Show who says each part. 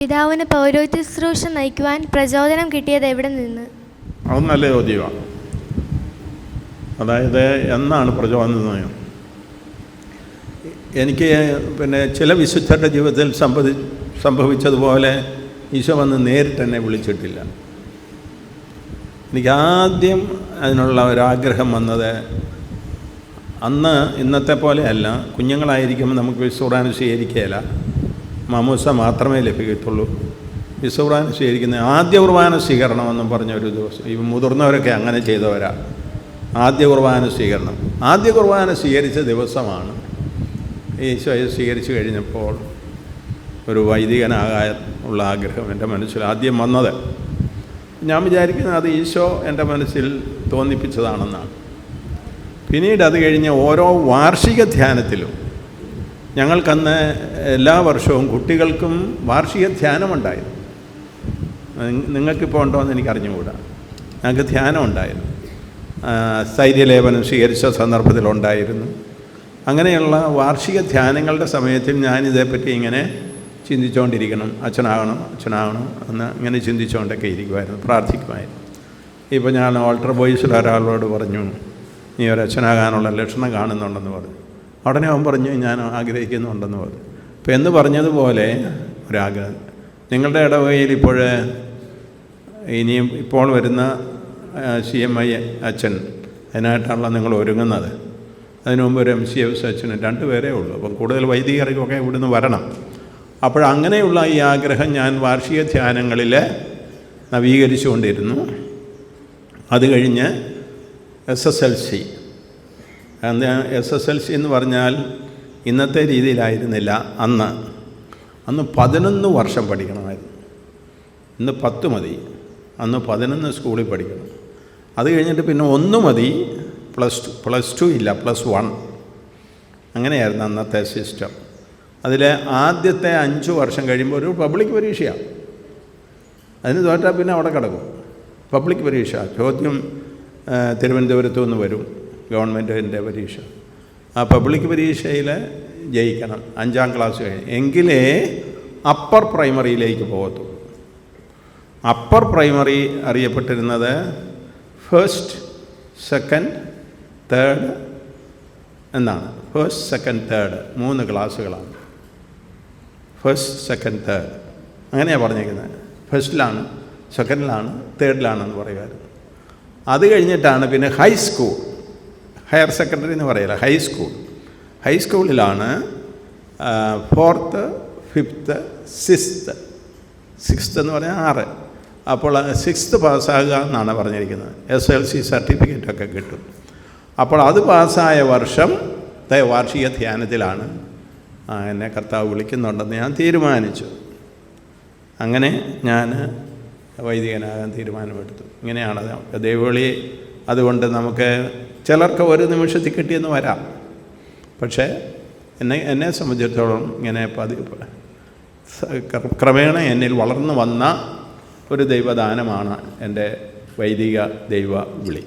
Speaker 1: പിതാവിന് പൗരോഹിത്യ ശുശ്രൂഷ നയിക്കുവാൻ പ്രചോദനം കിട്ടിയത് എവിടെ നിന്ന്?
Speaker 2: അത് നല്ല ചോദ്യമാണ് അതായത് എന്നാണ് പ്രചോദനം എനിക്ക് പിന്നെ ചില വിശുദ്ധരുടെ ജീവിതത്തിൽ സംഭവി സംഭവിച്ചതുപോലെ ഈശോ വന്ന് നേരിട്ട് എന്നെ വിളിച്ചിട്ടില്ല. എനിക്ക് ആദ്യം അതിനുള്ള ഒരാഗ്രഹം വന്നത് അന്ന് ഇന്നത്തെ പോലെയല്ല കുഞ്ഞുങ്ങളായിരിക്കുമ്പോൾ നമുക്ക് വിശ്വറാൻ സ്വീകരിക്കുകയില്ല. മാമൂസ മാത്രമേ ലഭിക്കത്തുള്ളൂ. വിശ്വകുർബാന സ്വീകരിക്കുന്ന ആദ്യ കുർബാന സ്വീകരണമെന്നും പറഞ്ഞ ഒരു ദിവസം ഈ മുതിർന്നവരൊക്കെ അങ്ങനെ ചെയ്തവരാ. ആദ്യ കുർബാന സ്വീകരണം. ആദ്യ കുർബാന സ്വീകരിച്ച ദിവസമാണ്. ഈശോയെ സ്വീകരിച്ചു കഴിഞ്ഞപ്പോൾ ഒരു വൈദികനാകാൻ ഉള്ള ആഗ്രഹം എന്റെ മനസ്സിൽ ആദ്യം വന്നത്. ഞാൻ വിചാരിക്കുന്നത് അത് ഈശോ എന്റെ മനസ്സിൽ തോന്നിപ്പിച്ചതാണെന്നാണ്. പിന്നീട് അത് കഴിഞ്ഞ് ഓരോ വാർഷിക ധ്യാനത്തിലും ഞങ്ങൾക്കന്ന് എല്ലാ വർഷവും കുട്ടികൾക്കും വാർഷിക ധ്യാനമുണ്ടായിരുന്നു. നിങ്ങൾക്കിപ്പോൾ ഉണ്ടോ എന്ന് എനിക്ക് അറിഞ്ഞുകൂടാ ഞങ്ങൾക്ക് ധ്യാനം ഉണ്ടായിരുന്നു സ്ഥൈര്യലേപനം സ്വീകരിച്ച സന്ദർഭത്തിലുണ്ടായിരുന്നു. അങ്ങനെയുള്ള വാർഷിക ധ്യാനങ്ങളുടെ സമയത്തിൽ ഞാനിതേപ്പറ്റി ഇങ്ങനെ ചിന്തിച്ചുകൊണ്ടിരിക്കണം അച്ഛനാകണം അച്ഛനാകണം എന്ന് ഇങ്ങനെ ചിന്തിച്ചുകൊണ്ടൊക്കെ ഇരിക്കുമായിരുന്നു പ്രാർത്ഥിക്കുമായിരുന്നു. ഇപ്പോൾ ഞാൻ ഓൾട്ടർ ബോയ്സിൽ ഒരാളോട് പറഞ്ഞു നീ ഒരു അച്ഛനാകാനുള്ള ലക്ഷണം കാണുന്നുണ്ടെന്ന് പറഞ്ഞു. ഉടനെ അവൻ പറഞ്ഞു ഞാൻ ആഗ്രഹിക്കുന്നുണ്ടെന്ന് പറഞ്ഞു. അപ്പം എന്ന് പറഞ്ഞതുപോലെ ഒരാഗ്രഹം നിങ്ങളുടെ ഇടവകയിൽ ഇപ്പോൾ ഇനിയും ഇപ്പോൾ വരുന്ന സി എം ഐ അച്ഛൻ അതിനായിട്ടാണല്ലോ നിങ്ങൾ ഒരുങ്ങുന്നത്. അതിനു മുമ്പ് ഒരു എം സി എസ് അച്ഛന് രണ്ട് പേരേ ഉള്ളൂ. അപ്പം കൂടുതൽ വൈദികർക്കൊക്കെ ഇവിടുന്ന് വരണം. അപ്പോഴങ്ങനെയുള്ള ഈ ആഗ്രഹം ഞാൻ വാർഷിക ധ്യാനങ്ങളിൽ നവീകരിച്ചുകൊണ്ടിരുന്നു. അത് കഴിഞ്ഞ് എസ് എസ് എൽ സി അന്ന് എസ് എസ് എൽ സി എന്ന് പറഞ്ഞാൽ ഇന്നത്തെ രീതിയിലായിരുന്നില്ല അന്ന്. അന്ന് പതിനൊന്ന് വർഷം പഠിക്കണമായിരുന്നു. ഇന്ന് പത്ത് മതി. അന്ന് പതിനൊന്ന് സ്കൂളിൽ പഠിക്കണം. അത് കഴിഞ്ഞിട്ട് പിന്നെ ഒന്ന് മതി പ്ലസ് ടു പ്ലസ് ടു ഇല്ല പ്ലസ് വൺ. അങ്ങനെയായിരുന്നു അന്നത്തെ സിസ്റ്റം. അതിൽ ആദ്യത്തെ അഞ്ച് വർഷം കഴിയുമ്പോൾ ഒരു പബ്ലിക് പരീക്ഷയാണ് അതിന് തോറ്റാൽ പിന്നെ അവിടെ കിടക്കും. പബ്ലിക് പരീക്ഷ. ചോദ്യം തിരുവനന്തപുരത്തു നിന്ന് വരും. ഗവൺമെന്റിന്റെ പരീക്ഷ. ആ പബ്ലിക് പരീക്ഷയിൽ ജയിക്കണം അഞ്ചാം ക്ലാസ് കഴിഞ്ഞ്. എങ്കിലേ അപ്പർ പ്രൈമറിയിലേക്ക് പോകത്തുള്ളൂ. അപ്പർ പ്രൈമറി അറിയപ്പെട്ടിരുന്നത് ഫസ്റ്റ് സെക്കൻഡ് തേർഡ് എന്നാണ്. ഫസ്റ്റ് സെക്കൻഡ് തേർഡ് മൂന്ന് ക്ലാസ്സുകളാണ്. First second third. അങ്ങനെയാണ് പറഞ്ഞിരിക്കുന്നത്. ഫസ്റ്റിലാണ് സെക്കൻഡിലാണ് തേർഡിലാണെന്ന് പറയുമായിരുന്നു. അത് കഴിഞ്ഞിട്ടാണ് പിന്നെ ഹൈസ്കൂൾ. ഹയർ സെക്കൻഡറി എന്ന് പറയില്ല ഹൈസ്കൂൾ ഹൈസ്കൂളിലാണ് ഫോർത്ത് ഫിഫ്ത്ത് സിക്സ്ത്ത്. സിക്സ്ത്ത് എന്ന് പറഞ്ഞാൽ ആറ്. അപ്പോൾ സിക്സ്ത്ത് പാസ്സാകുക എന്നാണ് പറഞ്ഞിരിക്കുന്നത്. എസ് എൽ സി സർട്ടിഫിക്കറ്റൊക്കെ കിട്ടും. അപ്പോൾ അത് പാസ്സായ വർഷം വാർഷിക ധ്യാനത്തിലാണ് എന്നെ കർത്താവ് വിളിക്കുന്നുണ്ടെന്ന് ഞാൻ തീരുമാനിച്ചു. അങ്ങനെ ഞാൻ വൈദികനാകാൻ തീരുമാനമെടുത്തു. ഇങ്ങനെയാണ് ദൈവവിളി. അതുകൊണ്ട് നമുക്ക് ചിലർക്ക് ഒരു നിമിഷത്തിൽ കിട്ടിയെന്ന് വരാം. പക്ഷേ എന്നെ എന്നെ സംബന്ധിച്ചിടത്തോളം ഇങ്ങനെ പതി ക്രമേണ എന്നിൽ വളർന്നു വന്ന ഒരു ദൈവദാനമാണ് എന്റെ വൈദിക ദൈവ വിളി